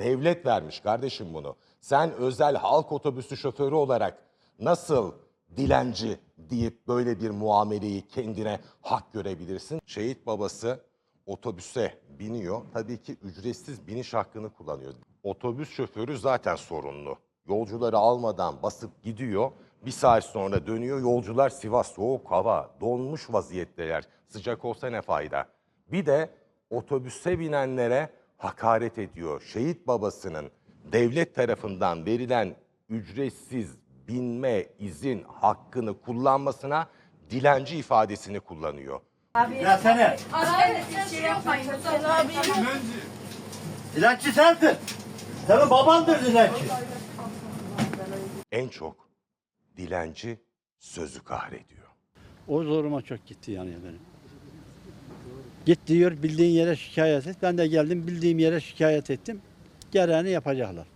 Devlet vermiş kardeşim bunu. Sen özel halk otobüsü şoförü olarak nasıl dilenci deyip böyle bir muameleyi kendine hak görebilirsin? Şehit babası otobüse biniyor. Tabii ki ücretsiz biniş hakkını kullanıyor. Otobüs şoförü zaten sorunlu. Yolcuları almadan basıp gidiyor. Bir saat sonra dönüyor. Yolcular Sivas soğuk hava, donmuş vaziyetteler. Sıcak olsa ne fayda? Bir de otobüse binenlere hakaret ediyor. Şehit babasının devlet tarafından verilen ücretsiz binme izin hakkını kullanmasına dilenci ifadesini kullanıyor. Ya sene. Hayır, siz şey yapmayın. Dilenci sensin. Senin babandır dilenci. En çok dilenci sözü kahrediyor. O zoruma çok gitti yani benim. Git diyor bildiğin yere şikayet et. Ben de geldim bildiğim yere şikayet ettim. Gereğini yapacaklar.